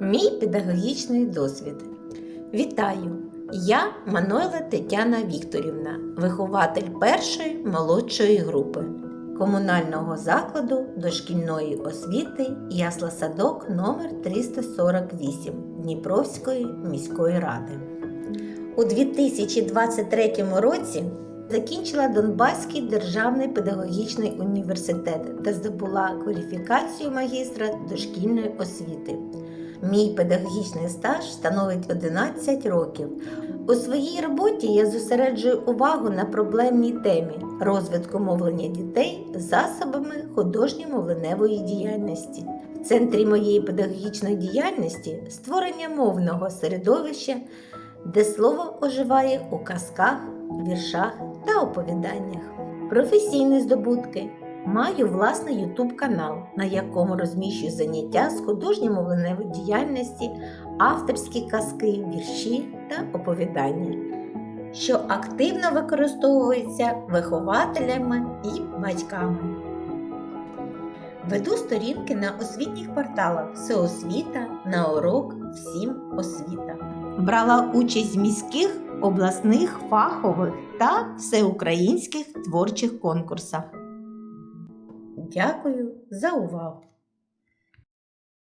Мій педагогічний досвід. Вітаю! Я Манойла Тетяна Вікторівна, вихователь першої молодшої групи комунального закладу дошкільної освіти Ясла-садок номер 348 Дніпровської міської ради. У 2023 році закінчила Донбаський державний педагогічний університет та здобула кваліфікацію магістра дошкільної освіти. Мій педагогічний стаж становить 11 років. У своїй роботі я зосереджую увагу на проблемній темі розвитку мовлення дітей засобами художньо-мовленевої діяльності. В центрі моєї педагогічної діяльності створення мовного середовища, де слово оживає у казках, віршах та оповіданнях. Професійні здобутки. Маю власний YouTube канал, на якому розміщую заняття з художньо-мовленевої діяльності, авторські казки, вірші та оповідання, що активно використовується вихователями і батьками. Веду сторінки на освітніх порталах Всеосвіта, на урок Всім освіта. Брала участь в міських, обласних, фахових та всеукраїнських творчих конкурсах. Дякую за увагу!